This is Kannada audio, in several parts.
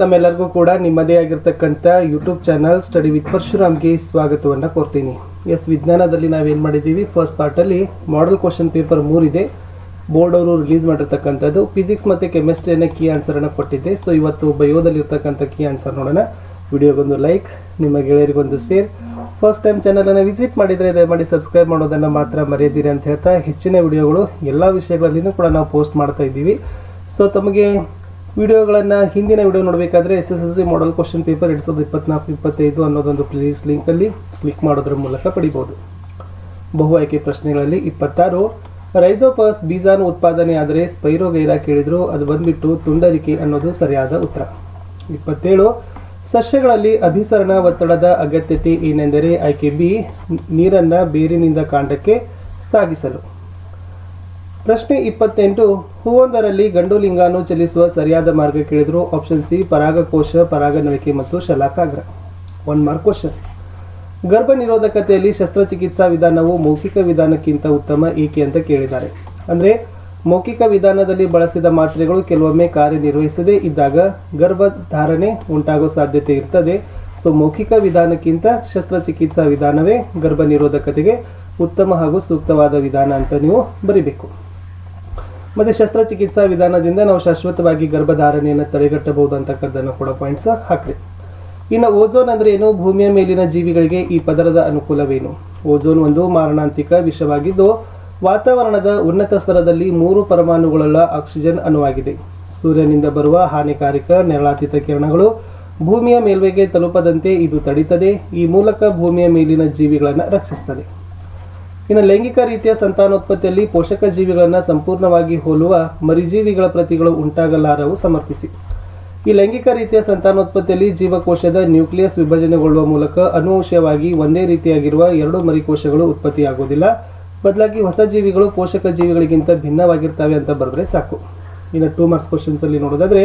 ತಮ್ಮೆಲ್ಲರಿಗೂ ಕೂಡ ನಿಮ್ಮದೇ ಆಗಿರ್ತಕ್ಕಂಥ ಯೂಟ್ಯೂಬ್ ಚಾನಲ್ ಸ್ಟಡಿ ವಿತ್ ಪರಶುರಾಮ್ಗೆ ಸ್ವಾಗತವನ್ನು ಕೋರ್ತೀನಿ. ಎಸ್ ವಿಜ್ಞಾನದಲ್ಲಿ ನಾವೇನು ಮಾಡಿದ್ದೀವಿ? ಫಸ್ಟ್ ಪಾರ್ಟಲ್ಲಿ ಮಾಡಲ್ ಕ್ವಶನ್ ಪೇಪರ್ ಮೂರಿದೆ. ಬೋರ್ಡ್ ಅವರು ರಿಲೀಸ್ ಮಾಡಿರ್ತಕ್ಕಂಥದ್ದು. ಫಿಸಿಕ್ಸ್ ಮತ್ತು ಕೆಮಿಸ್ಟ್ರಿಯನ್ನು ಕೀ ಆನ್ಸರನ್ನು ಕೊಟ್ಟಿದ್ದೆ. ಸೊ ಇವತ್ತು ಬಯೋದಲ್ಲಿರ್ತಕ್ಕಂಥ ಕೀ ಆನ್ಸರ್ ನೋಡೋಣ. ವಿಡಿಯೋಗೊಂದು ಲೈಕ್ ನಿಮ್ಮ ಗೆಳೆಯರಿಗೊಂದು ಶೇರ್ ಫಸ್ಟ್ ಟೈಮ್ ಚಾನಲನ್ನು ವಿಸಿಟ್ ಮಾಡಿದರೆ ದಯಮಾಡಿ ಸಬ್ಸ್ಕ್ರೈಬ್ ಮಾಡೋದನ್ನು ಮಾತ್ರ ಮರೆಯದಿರಿ ಅಂತ ಹೇಳ್ತಾ ಹೆಚ್ಚಿನ ವಿಡಿಯೋಗಳು ಎಲ್ಲ ವಿಷಯಗಳಲ್ಲಿಯೂ ಕೂಡ ನಾವು ಪೋಸ್ಟ್ ಮಾಡ್ತಾ ಇದ್ದೀವಿ. ಸೊ ತಮಗೆ ವಿಡಿಯೋಗಳನ್ನು ಹಿಂದಿನ ವಿಡಿಯೋ ನೋಡಬೇಕಾದ್ರೆ S S L C model question paper ಎರಡು ಸಾವಿರದ ಇಪ್ಪತ್ನಾಲ್ಕು, ಇಪ್ಪತ್ತೈದು ಅನ್ನೋದೊಂದು ಪ್ಲೇಸ್ ಲಿಂಕಲ್ಲಿ ಕ್ಲಿಕ್ ಮಾಡೋದ್ರ ಮೂಲಕ ಪಡಿಬೋದು. ಬಹು ಆಯ್ಕೆ ಪ್ರಶ್ನೆಗಳಲ್ಲಿ ಇಪ್ಪತ್ತಾರು. ರೈಸೋಪಸ್ ಬೀಜಾನು ಉತ್ಪಾದನೆ ಆದರೆ ಸ್ಪೈರೋಗೈರಾ ಕೇಳಿದ್ರು, ಅದು ಬಂದ್ಬಿಟ್ಟು ತುಂಡರಿಕೆ ಅನ್ನೋದು ಸರಿಯಾದ ಉತ್ತರ. ಇಪ್ಪತ್ತೇಳು. ಸಸ್ಯಗಳಲ್ಲಿ ಅಭಿಸರಣ ಒತ್ತಡದ ಅಗತ್ಯತೆ ಏನೆಂದರೆ ಆಯ್ಕೆ ಬಿ, ನೀರನ್ನು ಬೇರಿನಿಂದ ಕಾಂಡಕ್ಕೆ ಸಾಗಿಸಲು. ಪ್ರಶ್ನೆ ಇಪ್ಪತ್ತೆಂಟು, ಹೂವೊಂದರಲ್ಲಿ ಗಂಡು ಲಿಂಗಾನು ಚಲಿಸುವ ಸರಿಯಾದ ಮಾರ್ಗ ಕೇಳಿದ್ರು. ಆಪ್ಷನ್ ಸಿ ಪರಾಗಕೋಶ ಪರಾಗನಳಿಕೆ ಮತ್ತು ಶಲಾಕಾಗ್ರ. ಒನ್ ಮಾರ್ಕ್ ಕ್ವಶನ್ ಗರ್ಭ ನಿರೋಧಕತೆಯಲ್ಲಿ ಶಸ್ತ್ರಚಿಕಿತ್ಸಾ ವಿಧಾನವು ಮೌಖಿಕ ವಿಧಾನಕ್ಕಿಂತ ಉತ್ತಮ ಏಕೆ ಅಂತ ಕೇಳಿದ್ದಾರೆ. ಅಂದರೆ, ಮೌಖಿಕ ವಿಧಾನದಲ್ಲಿ ಬಳಸಿದ ಮಾತ್ರೆಗಳು ಕೆಲವೊಮ್ಮೆ ಕಾರ್ಯನಿರ್ವಹಿಸದೇ ಇದ್ದಾಗ ಗರ್ಭಧಾರಣೆ ಉಂಟಾಗುವ ಸಾಧ್ಯತೆ ಇರ್ತದೆ. ಸೊ ಮೌಖಿಕ ವಿಧಾನಕ್ಕಿಂತ ಶಸ್ತ್ರಚಿಕಿತ್ಸಾ ವಿಧಾನವೇ ಗರ್ಭ ನಿರೋಧಕತೆಗೆ ಉತ್ತಮ ಹಾಗೂ ಸೂಕ್ತವಾದ ವಿಧಾನ ಅಂತ ನೀವು ಬರಿಬೇಕು. ಮತ್ತೆ ಶಸ್ತ್ರಚಿಕಿತ್ಸಾ ವಿಧಾನದಿಂದ ನಾವು ಶಾಶ್ವತವಾಗಿ ಗರ್ಭಧಾರಣೆಯನ್ನು ತಡೆಗಟ್ಟಬಹುದು ಅಂತಕ್ಕದ್ದನ್ನು ಕೂಡ ಪಾಯಿಂಟ್ಸ್ ಹಾಕ್ರಿ. ಇನ್ನು ಓಝೋನ್ ಅಂದ್ರೆ ಏನು? ಭೂಮಿಯ ಮೇಲಿನ ಜೀವಿಗಳಿಗೆ ಈ ಪದರದ ಅನುಕೂಲವೇನು? ಓಝೋನ್ ಒಂದು ಮಾರಣಾಂತಿಕ ವಿಷವಾಗಿದ್ದು, ವಾತಾವರಣದ ಉನ್ನತ ಸ್ತರದಲ್ಲಿ ಮೂರು ಪರಮಾಣುಗಳುಳ್ಳ ಆಕ್ಸಿಜನ್ ಅಣುವಾಗಿದೆ. ಸೂರ್ಯನಿಂದ ಬರುವ ಹಾನಿಕಾರಕ ನೆರಳಾತೀತ ಕಿರಣಗಳು ಭೂಮಿಯ ಮೇಲ್ವೆಗೆ ತಲುಪದಂತೆ ಇದು ತಡೀತದೆ. ಈ ಮೂಲಕ ಭೂಮಿಯ ಮೇಲಿನ ಜೀವಿಗಳನ್ನು ರಕ್ಷಿಸುತ್ತದೆ ಇನ್ನು ಲೈಂಗಿಕ ರೀತಿಯ ಸಂತಾನೋತ್ಪತ್ತಿಯಲ್ಲಿ ಪೋಷಕ ಜೀವಿಗಳನ್ನು ಸಂಪೂರ್ಣವಾಗಿ ಹೋಲುವ ಮರಿಜೀವಿಗಳ ಪ್ರತಿಗಳು ಉಂಟಾಗಲಾರವು ಸಮರ್ಥಿಸಿ. ಈ ಲೈಂಗಿಕ ರೀತಿಯ ಸಂತಾನೋತ್ಪತ್ತಿಯಲ್ಲಿ ಜೀವಕೋಶದ ನ್ಯೂಕ್ಲಿಯಸ್ ವಿಭಜನೆಗೊಳ್ಳುವ ಮೂಲಕ ಅನುವಂಶವಾಗಿ ಒಂದೇ ರೀತಿಯಾಗಿರುವ ಎರಡು ಮರಿಕೋಶಗಳು ಉತ್ಪತ್ತಿಯಾಗುವುದಿಲ್ಲ. ಬದಲಾಗಿ ಹೊಸ ಜೀವಿಗಳು ಪೋಷಕ ಜೀವಿಗಳಿಗಿಂತ ಭಿನ್ನವಾಗಿರ್ತವೆ ಅಂತ ಬರೆದ್ರೆ ಸಾಕು. ಇನ್ನು ಟೂ ಮಾರ್ಕ್ಸ್ ಕ್ವಶನ್ಸ್ ಅಲ್ಲಿ ನೋಡೋದಾದ್ರೆ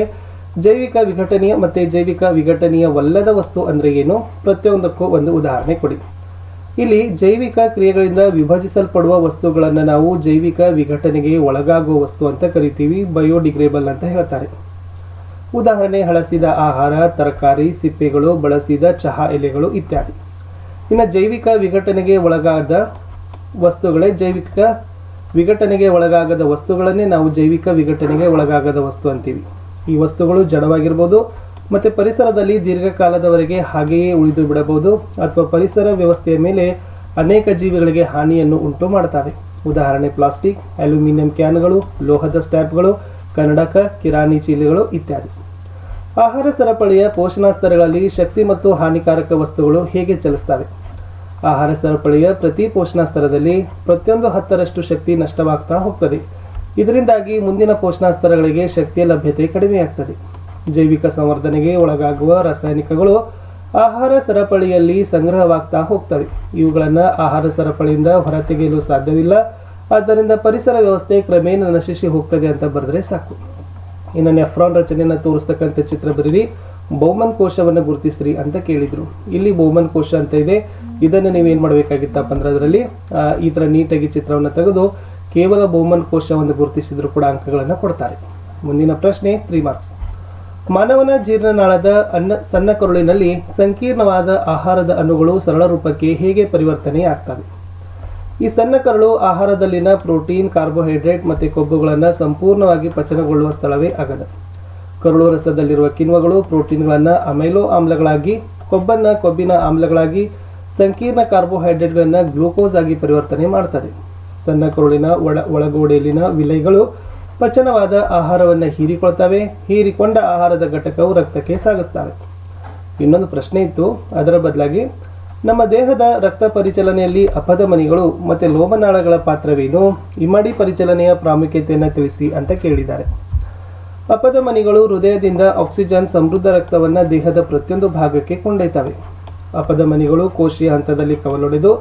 ಜೈವಿಕ ವಿಘಟನೀಯ ಮತ್ತೆ ಜೈವಿಕ ವಿಘಟನೀಯವಲ್ಲದ ವಸ್ತು ಅಂದ್ರೆ ಏನು? ಪ್ರತಿಯೊಂದಕ್ಕೂ ಒಂದು ಉದಾಹರಣೆ ಕೊಡಿ. ಇಲ್ಲಿ ಜೈವಿಕ ಕ್ರಿಯೆಗಳಿಂದ ವಿಭಜಿಸಲ್ಪಡುವ ವಸ್ತುಗಳನ್ನು ನಾವು ಜೈವಿಕ ವಿಘಟನೆಗೆ ಒಳಗಾಗುವ ವಸ್ತು ಅಂತ ಕರಿತೀವಿ ಬಯೋಡಿಗ್ರೇಬಲ್ ಅಂತ ಹೇಳ್ತಾರೆ. ಉದಾಹರಣೆ, ಹಳಸಿದ ಆಹಾರ, ತರಕಾರಿ, ಸಿಪ್ಪೆಗಳು, ಬಳಸಿದ ಚಹಾ ಎಲೆಗಳು ಇತ್ಯಾದಿ. ಇನ್ನು ಜೈವಿಕ ವಿಘಟನೆಗೆ ಒಳಗಾದ ವಸ್ತುಗಳೇ ಜೈವಿಕ ವಿಘಟನೆಗೆ ಒಳಗಾಗದ ವಸ್ತುಗಳನ್ನೇ ನಾವು ಜೈವಿಕ ವಿಘಟನೆಗೆ ಒಳಗಾಗದ ವಸ್ತು ಅಂತೀವಿ. ಈ ವಸ್ತುಗಳು ಜಡವಾಗಿರ್ಬೋದು ಮತ್ತೆ ಪರಿಸರದಲ್ಲಿ ದೀರ್ಘಕಾಲದವರೆಗೆ ಹಾಗೆಯೇ ಉಳಿದು ಬಿಡಬಹುದು ಅಥವಾ ಪರಿಸರ ವ್ಯವಸ್ಥೆಯ ಮೇಲೆ ಅನೇಕ ಜೀವಿಗಳಿಗೆ ಹಾನಿಯನ್ನು ಉಂಟು ಮಾಡ್ತವೆ ಉದಾಹರಣೆ, ಪ್ಲಾಸ್ಟಿಕ್, ಅಲ್ಯೂಮಿನಿಯಂ ಕ್ಯಾನ್ಗಳು, ಲೋಹದ ಸ್ಟ್ಯಾಪ್ಗಳು, ಕನ್ನಡಕ, ಕಿರಾಣಿ ಚೀಲಗಳು ಇತ್ಯಾದಿ. ಆಹಾರ ಸರಪಳಿಯ ಪೋಷಣಾ ಸ್ತರಗಳಲ್ಲಿ ಶಕ್ತಿ ಮತ್ತು ಹಾನಿಕಾರಕ ವಸ್ತುಗಳು ಹೇಗೆ ಚಲಿಸ್ತವೆ ಆಹಾರ ಸರಪಳಿಯ ಪ್ರತಿ ಪೋಷಣಾ ಸ್ತರದಲ್ಲಿ ಪ್ರತಿಯೊಂದು ಹತ್ತರಷ್ಟು ಶಕ್ತಿ ನಷ್ಟವಾಗ್ತಾ ಹೋಗ್ತದೆ. ಇದರಿಂದಾಗಿ ಮುಂದಿನ ಪೋಷಣಾ ಸ್ತರಗಳಿಗೆ ಶಕ್ತಿಯ ಲಭ್ಯತೆ ಕಡಿಮೆಯಾಗ್ತದೆ. ಜೈವಿಕ ಸಂವರ್ಧನೆಗೆ ಒಳಗಾಗುವ ರಾಸಾಯನಿಕಗಳು ಆಹಾರ ಸರಪಳಿಯಲ್ಲಿ ಸಂಗ್ರಹವಾಗ್ತಾ ಹೋಗ್ತವೆ. ಇವುಗಳನ್ನು ಆಹಾರ ಸರಪಳಿಯಿಂದ ಹೊರತೆಗೆಯಲು ಸಾಧ್ಯವಿಲ್ಲ. ಆದ್ದರಿಂದ ಪರಿಸರ ವ್ಯವಸ್ಥೆ ಕ್ರಮೇಣ ನಶಿಸಿ ಹೋಗ್ತದೆ ಅಂತ ಬರೆದ್ರೆ ಸಾಕು. ಇನ್ನು ನೆಫ್ರಾನ್ ರಚನೆಯನ್ನು ತೋರಿಸ್ತಕ್ಕಂಥ ಚಿತ್ರ ಬರೀರಿ. ಬೌಮನ್ ಕೋಶವನ್ನು ಗುರುತಿಸ್ರಿ ಅಂತ ಕೇಳಿದ್ರು. ಇಲ್ಲಿ ಬೌಮನ್ ಕೋಶ ಅಂತ ಇದೆ. ಇದನ್ನು ನೀವೇನ್ ಮಾಡಬೇಕಾಗಿತ್ತಪ್ಪ ಅಂದ್ರೆ ಅದರಲ್ಲಿ ಈ ತರ ನೀಟಾಗಿ ಚಿತ್ರವನ್ನು ತೆಗೆದು ಕೇವಲ ಬೌಮನ್ ಕೋಶವನ್ನು ಗುರುತಿಸಿದ್ರು ಕೂಡ ಅಂಕಗಳನ್ನು ಕೊಡ್ತಾರೆ. ಮುಂದಿನ ಪ್ರಶ್ನೆ ತ್ರೀ ಮಾರ್ಕ್ಸ್. ಮಾನವನ ಜೀರ್ಣನಾಳದ ಅನ್ನ ಸಣ್ಣ ಕರುಳಿನಲ್ಲಿ ಸಂಕೀರ್ಣವಾದ ಆಹಾರದ ಅಣುಗಳು ಸರಳ ರೂಪಕ್ಕೆ ಹೇಗೆ ಪರಿವರ್ತನೆಯಾಗ್ತವೆ? ಈ ಸಣ್ಣ ಕರುಳು ಆಹಾರದಲ್ಲಿನ ಪ್ರೋಟೀನ್, ಕಾರ್ಬೋಹೈಡ್ರೇಟ್ ಮತ್ತು ಕೊಬ್ಬುಗಳನ್ನು ಸಂಪೂರ್ಣವಾಗಿ ಪಚನಗೊಳ್ಳುವ ಸ್ಥಳವೇ ಆಗದ. ಕರುಳು ರಸದಲ್ಲಿರುವ ಕಿಣ್ವಗಳು ಪ್ರೋಟೀನ್ಗಳನ್ನು ಅಮೈಲೋ ಆಮ್ಲಗಳಾಗಿ, ಕೊಬ್ಬನ್ನು ಕೊಬ್ಬಿನ ಆಮ್ಲಗಳಾಗಿ, ಸಂಕೀರ್ಣ ಕಾರ್ಬೋಹೈಡ್ರೇಟ್ಗಳನ್ನು ಗ್ಲೂಕೋಸ್ ಆಗಿ ಪರಿವರ್ತನೆ ಮಾಡ್ತದೆ. ಸಣ್ಣ ಕರುಳಿನ ಒಳ ಒಳಗೋಡೆಯಲ್ಲಿನ ವಿಲೈಗಳು ಪಚನವಾದ ಆಹಾರವನ್ನು ಹೀರಿಕೊಳ್ತವೆ. ಹೀರಿಕೊಂಡ ಆಹಾರದ ಘಟಕವು ರಕ್ತಕ್ಕೆ ಸಾಗಿಸ್ತವೆ ಇನ್ನೊಂದು ಪ್ರಶ್ನೆ ಇತ್ತು. ಅದರ ಬದಲಾಗಿ, ನಮ್ಮ ದೇಹದ ರಕ್ತ ಪರಿಚಲನೆಯಲ್ಲಿ ಅಪಧಮನಿಗಳು ಮತ್ತು ಲೋಮನಾಳಗಳ ಪಾತ್ರವೇನು? ಇಮ್ಮಡಿ ಪರಿಚಲನೆಯ ಪ್ರಾಮುಖ್ಯತೆಯನ್ನು ತಿಳಿಸಿ ಅಂತ ಕೇಳಿದ್ದಾರೆ. ಅಪಧಮನಿಗಳು ಹೃದಯದಿಂದ ಆಕ್ಸಿಜನ್ ಸಮೃದ್ಧ ರಕ್ತವನ್ನು ದೇಹದ ಪ್ರತಿಯೊಂದು ಭಾಗಕ್ಕೆ ಕೊಂಡೊಯ್ತವೆ. ಅಪಧಮನಿಗಳು ಕೋಶೀಯ ಹಂತದಲ್ಲಿ ಕವಲೊಡೆದು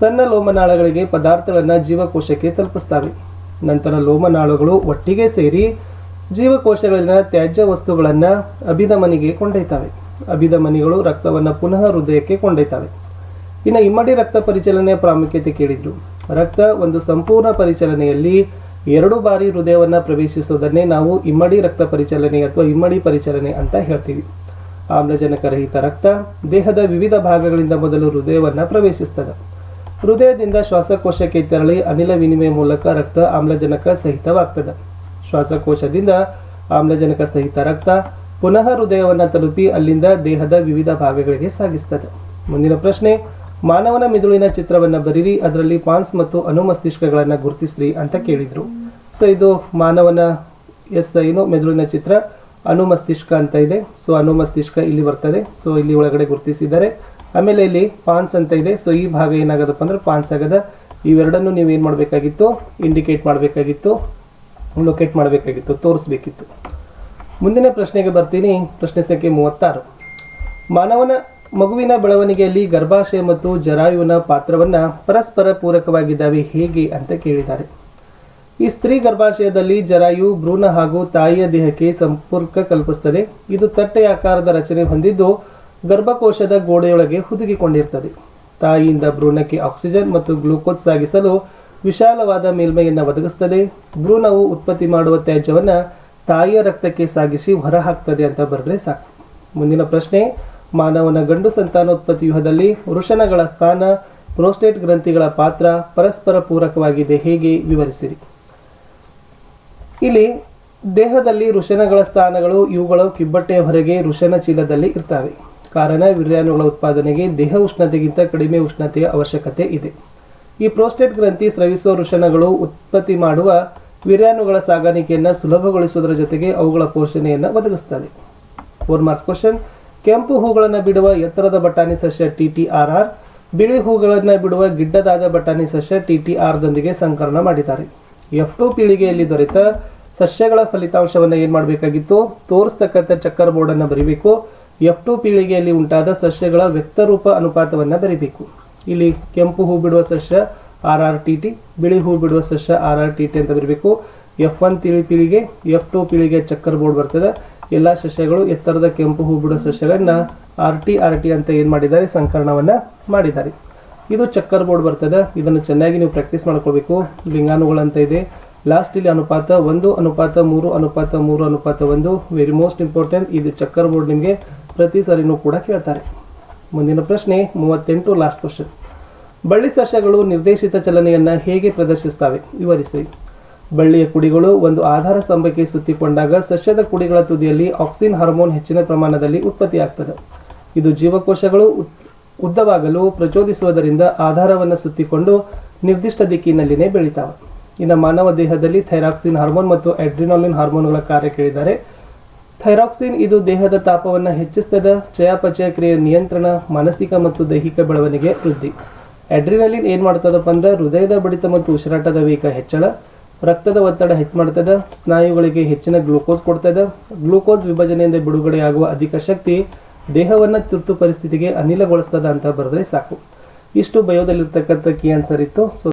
ಸಣ್ಣ ಲೋಮನಾಳಗಳಿಗೆ ಪದಾರ್ಥಗಳನ್ನು ಜೀವಕೋಶಕ್ಕೆ ತಲುಪಿಸ್ತವೆ. ನಂತರ ಲೋಮನಾಳುಗಳು ಒಟ್ಟಿಗೆ ಸೇರಿ ಜೀವಕೋಶಗಳಲ್ಲಿನ ತ್ಯಾಜ್ಯ ವಸ್ತುಗಳನ್ನು ಅಭಿಧಮನಿಗೆ ಕೊಂಡೊಯ್ತವೆ. ಅಭಿಧಮನಿಗಳು ರಕ್ತವನ್ನು ಪುನಃ ಹೃದಯಕ್ಕೆ ಕೊಂಡೊಯ್ತವೆ. ಇನ್ನು ಇಮ್ಮಡಿ ರಕ್ತ ಪರಿಚಲನೆಯ ಪ್ರಾಮುಖ್ಯತೆ ಕೇಳಿದ್ರು. ರಕ್ತ ಒಂದು ಸಂಪೂರ್ಣ ಪರಿಚಲನೆಯಲ್ಲಿ ಎರಡು ಬಾರಿ ಹೃದಯವನ್ನು ಪ್ರವೇಶಿಸುವುದನ್ನೇ ನಾವು ಇಮ್ಮಡಿ ರಕ್ತ ಪರಿಚಲನೆ ಅಥವಾ ಇಮ್ಮಡಿ ಪರಿಚಲನೆ ಅಂತ ಹೇಳ್ತೀವಿ. ಆಮ್ಲಜನಕರಹಿತ ರಕ್ತ ದೇಹದ ವಿವಿಧ ಭಾಗಗಳಿಂದ ಮೊದಲು ಹೃದಯವನ್ನು ಪ್ರವೇಶಿಸ್ತದೆ. ಹೃದಯದಿಂದ ಶ್ವಾಸಕೋಶಕ್ಕೆ ತೆರಳಿ ಅನಿಲ ವಿನಿಮಯ ಮೂಲಕ ರಕ್ತ ಆಮ್ಲಜನಕ ಸಹಿತವಾಗ್ತದೆ. ಶ್ವಾಸಕೋಶದಿಂದ ಆಮ್ಲಜನಕ ಸಹಿತ ರಕ್ತ ಪುನಃ ಹೃದಯವನ್ನು ತಲುಪಿ ಅಲ್ಲಿಂದ ದೇಹದ ವಿವಿಧ ಭಾಗಗಳಿಗೆ ಸಾಗಿಸ್ತದೆ. ಮುಂದಿನ ಪ್ರಶ್ನೆ, ಮಾನವನ ಮಿದುಳಿನ ಚಿತ್ರವನ್ನು ಬರೀರಿ, ಅದರಲ್ಲಿ ಪಾನ್ಸ್ ಮತ್ತು ಅನುಮಸ್ತಿಷ್ಕಗಳನ್ನು ಗುರುತಿಸ್ರಿ ಅಂತ ಕೇಳಿದರು. ಸೊ ಇದು ಮಾನವನ ಎಸ್ ಏನು ಮೆದುಳಿನ ಚಿತ್ರ ಅನುಮಸ್ತಿಷ್ಕ ಅಂತ ಇದೆ. ಸೊ ಅನುಮಸ್ತಿಷ್ಕ ಇಲ್ಲಿ ಬರ್ತದೆ. ಸೊ ಇಲ್ಲಿ ಒಳಗಡೆ ಗುರುತಿಸಿದ್ದಾರೆ ಆಮೇಲೆ ಇಲ್ಲಿ ಪಾನ್ಸ್ ಅಂತ ಇದೆ. ಸೊ ಈ ಭಾಗ ಏನಾಗದಪ್ಪ ಅಂದ್ರೆ ಪಾನ್ಸ್ ಆಗದ. ಇವೆರಡನ್ನು ನೀವು ಏನು ಮಾಡಬೇಕಾಗಿತ್ತು? ಇಂಡಿಕೇಟ್ ಮಾಡಬೇಕಾಗಿತ್ತು. ಲೊಕೇಟ್ ಮಾಡಬೇಕಾಗಿತ್ತು. ತೋರಿಸ್ಬೇಕಿತ್ತು. ಮುಂದಿನ ಪ್ರಶ್ನೆಗೆ ಬರ್ತೀನಿ. ಪ್ರಶ್ನೆ ಸಂಖ್ಯೆ ಮೂವತ್ತಾರು. ಮಾನವನ ಮಗುವಿನ ಬೆಳವಣಿಗೆಯಲ್ಲಿ ಗರ್ಭಾಶಯ ಮತ್ತು ಜರಾಯುವಿನ ಪಾತ್ರವನ್ನ ಪರಸ್ಪರ ಪೂರಕವಾಗಿದ್ದಾವೆ ಹೇಗೆ ಅಂತ ಕೇಳಿದ್ದಾರೆ. ಈ ಸ್ತ್ರೀ ಗರ್ಭಾಶಯದಲ್ಲಿ ಜರಾಯು ಭ್ರೂಣ ಹಾಗೂ ತಾಯಿಯ ದೇಹಕ್ಕೆ ಸಂಪರ್ಕ ಕಲ್ಪಿಸುತ್ತದೆ ಇದು ತಟ್ಟೆಯ ಆಕಾರದ ರಚನೆ ಹೊಂದಿದ್ದು ಗರ್ಭಕೋಶದ ಗೋಡೆಯೊಳಗೆ ಹುದುಗಿಕೊಂಡಿರ್ತದೆ. ತಾಯಿಯಿಂದ ಭ್ರೂಣಕ್ಕೆ ಆಕ್ಸಿಜನ್ ಮತ್ತು ಗ್ಲೂಕೋಸ್ ಸಾಗಿಸಲು ವಿಶಾಲವಾದ ಮೇಲ್ಮೈಯನ್ನು ಒದಗಿಸ್ತದೆ. ಭ್ರೂಣವು ಉತ್ಪತ್ತಿ ಮಾಡುವ ತ್ಯಾಜ್ಯವನ್ನು ತಾಯಿಯ ರಕ್ತಕ್ಕೆ ಸಾಗಿಸಿ ಹೊರಹಾಕ್ತದೆ ಅಂತ ಬರೆದ್ರೆ ಸಾಕು. ಮುಂದಿನ ಪ್ರಶ್ನೆ, ಮಾನವನ ಗಂಡು ಸಂತಾನೋತ್ಪತ್ತಿ ವ್ಯೂಹದಲ್ಲಿ ವೃಷಣಗಳ ಸ್ಥಾನ, ಪ್ರೋಸ್ಟೇಟ್ ಗ್ರಂಥಿಗಳ ಪಾತ್ರ ಪರಸ್ಪರ ಪೂರಕವಾಗಿದೆ ಹೇಗೆ ವಿವರಿಸಿರಿ. ಇಲ್ಲಿ ದೇಹದಲ್ಲಿ ವೃಷಣಗಳ ಸ್ಥಾನಗಳು ಇವುಗಳು ಕಿಬ್ಬಟ್ಟೆಯ ಹೊರಗೆ ವೃಷಣ ಚೀಲದಲ್ಲಿ ಇರ್ತವೆ. ಕಾರಣ ವಿರ್ಯಾಣುಗಳ ಉತ್ಪಾದನೆಗೆ ದೇಹ ಉಷ್ಣತೆಗಿಂತ ಕಡಿಮೆ ಉಷ್ಣತೆಯ ಅವಶ್ಯಕತೆ ಇದೆ. ಈ ಪ್ರೋಸ್ಟೇಟ್ ಗ್ರಂಥಿ ಸ್ರವಿಸುವ ವೃಷಣಗಳು ಉತ್ಪತ್ತಿ ಮಾಡುವ ವೀರ್ಯಾಣುಗಳ ಸಾಗಾಣಿಕೆಯನ್ನು ಸುಲಭಗೊಳಿಸುವುದರ ಜೊತೆಗೆ ಅವುಗಳ ಪೋಷಣೆಯನ್ನು ಒದಗಿಸುತ್ತದೆ. ಫೋರ್ ಮಾರ್ಕ್ಸ್ ಕ್ವಶನ್ ಕೆಂಪು ಹೂಗಳನ್ನು ಬಿಡುವ ಎತ್ತರದ ಬಟಾಣಿ ಸಸ್ಯ ಟಿ ಟಿ ಆರ್ ಆರ್, ಬಿಳಿ ಹೂಗಳನ್ನು ಬಿಡುವ ಗಿಡ್ಡದಾದ ಬಟಾಣಿ ಸಸ್ಯ ಟಿ ಟಿ ಆರ್ ದೊಂದಿಗೆ ಸಂಕಲನ ಮಾಡಿದ್ದಾರೆ. ಎಫ್ ಟು ಪೀಳಿಗೆಯಲ್ಲಿ ದೊರೆತ ಸಸ್ಯಗಳ ಫಲಿತಾಂಶವನ್ನು ಏನು ಮಾಡಬೇಕಾಗಿತ್ತು? ತೋರಿಸ್ತಕ್ಕಂಥ ಚಕ್ಕರ್ ಬೋರ್ಡನ್ನು ಬರಿಬೇಕು. ಎಫ್ ಟು ಪೀಳಿಗೆಯಲ್ಲಿ ಉಂಟಾದ ಸಸ್ಯಗಳ ವ್ಯಕ್ತರೂಪ ಅನುಪಾತವನ್ನು ಬರೀಬೇಕು. ಇಲ್ಲಿ ಕೆಂಪು ಹೂ ಬಿಡುವ ಸಸ್ಯ ಆರ್ ಆರ್ ಟಿ ಟಿ, ಬಿಳಿ ಹೂ ಬಿಡುವ ಸಸ್ಯ ಆರ್ ಆರ್ ಟಿ ಟಿ ಅಂತ ಬರೀಬೇಕು. ಎಫ್ ಒನ್ ತಿಳಿ ಪೀಳಿಗೆ, ಎಫ್ ಟು ಪೀಳಿಗೆ ಚಕ್ಕರ್ ಬೋರ್ಡ್ ಬರ್ತದೆ. ಎಲ್ಲ ಸಸ್ಯಗಳು ಎತ್ತರದ ಕೆಂಪು ಹೂ ಬಿಡುವ ಸಸ್ಯಗಳನ್ನ ಆರ್ ಟಿ ಆರ್ ಟಿ ಅಂತ ಏನು ಮಾಡಿದ್ದಾರೆ? ಸಂಕರಣವನ್ನ ಮಾಡಿದ್ದಾರೆ. ಇದು ಚಕ್ಕರ್ ಬೋರ್ಡ್ ಬರ್ತದೆ. ಇದನ್ನು ಚೆನ್ನಾಗಿ ನೀವು ಪ್ರಾಕ್ಟೀಸ್ ಮಾಡ್ಕೋಬೇಕು ಲಿಂಗಾಣುಗಳಂತ ಇದೆ. ಲಾಸ್ಟ್ ಇಲ್ಲಿ ಅನುಪಾತ ಒಂದು, ಅನುಪಾತ ಮೂರು ಅನುಪಾತ ಮೂರು, ಅನುಪಾತ ಒಂದು. ವೆರಿ ಮೋಸ್ಟ್ ಇಂಪಾರ್ಟೆಂಟ್ ಇದು ಚಕ್ಕರ್ ಬೋರ್ಡ್ ನಿಮಗೆ ಪ್ರತಿ ಸಾರಿನೂ ಕೂಡ ಕೇಳ್ತಾರೆ. ಮುಂದಿನ ಪ್ರಶ್ನೆ, ಮೂವತ್ತೆಂಟು ಲಾಸ್ಟ್ ಕ್ವಶನ್ ಬಳ್ಳಿ ಸಸ್ಯಗಳು ನಿರ್ದೇಶಿತ ಚಲನೆಯನ್ನ ಹೇಗೆ ಪ್ರದರ್ಶಿಸ್ತವೆ ವಿವರಿಸಿ. ಬಳ್ಳಿಯ ಕುಡಿಗಳು ಒಂದು ಆಧಾರ ಸ್ತಂಭಕ್ಕೆ ಸುತ್ತಿಕೊಂಡಾಗ ಸಸ್ಯದ ಕುಡಿಗಳ ತುದಿಯಲ್ಲಿ ಆಕ್ಸಿನ್ ಹಾರ್ಮೋನ್ ಹೆಚ್ಚಿನ ಪ್ರಮಾಣದಲ್ಲಿ ಉತ್ಪತ್ತಿಯಾಗ್ತದೆ. ಇದು ಜೀವಕೋಶಗಳು ಉದ್ದವಾಗಲು ಪ್ರಚೋದಿಸುವುದರಿಂದ ಆಧಾರವನ್ನು ಸುತ್ತಿಕೊಂಡು ನಿರ್ದಿಷ್ಟ ದಿಕ್ಕಿನಲ್ಲಿನೇ ಬೆಳಿತಾವೆ. ಇನ್ನು ಮಾನವ ದೇಹದಲ್ಲಿ ಥೈರಾಕ್ಸಿನ್ ಹಾರ್ಮೋನ್ ಮತ್ತು ಅಡ್ರಿನಾಲಿನ್ ಹಾರ್ಮೋನ್ಗಳ ಕಾರ್ಯ ಕೇಳಿದ್ದಾರೆ ಥೈರಾಕ್ಸಿನ್ ಇದು ದೇಹದ ತಾಪವನ್ನು ಹೆಚ್ಚಿಸ್ತದ ಚಯಾಪಚಯ ಕ್ರಿಯೆ ನಿಯಂತ್ರಣ, ಮಾನಸಿಕ ಮತ್ತು ದೈಹಿಕ ಬೆಳವಣಿಗೆ ವೃದ್ಧಿ. ಅಡ್ರಿನಲಿನ್ ಏನು ಮಾಡ್ತದಪ್ಪ ಅಂದ್ರೆ ಹೃದಯದ ಬಡಿತ ಮತ್ತು ಉಸಿರಾಟದ ವೇಗ ಹೆಚ್ಚಳ, ರಕ್ತದ ಒತ್ತಡ ಹೆಚ್ಚು ಮಾಡ್ತದ, ಸ್ನಾಯುಗಳಿಗೆ ಹೆಚ್ಚಿನ ಗ್ಲೂಕೋಸ್ ಕೊಡ್ತದ. ಗ್ಲೂಕೋಸ್ ವಿಭಜನೆಯಿಂದ ಬಿಡುಗಡೆಯಾಗುವ ಅಧಿಕ ಶಕ್ತಿ ದೇಹವನ್ನು ತುರ್ತು ಪರಿಸ್ಥಿತಿಗೆ ಅನಿಲಗೊಳಿಸ್ತದ ಅಂತ ಬರೆದ್ರೆ ಸಾಕು. ಇಷ್ಟು ಬಯೋದಲ್ಲಿರ್ತಕ್ಕಂಥ ಕೀ ಆನ್ಸರ್ ಇತ್ತು.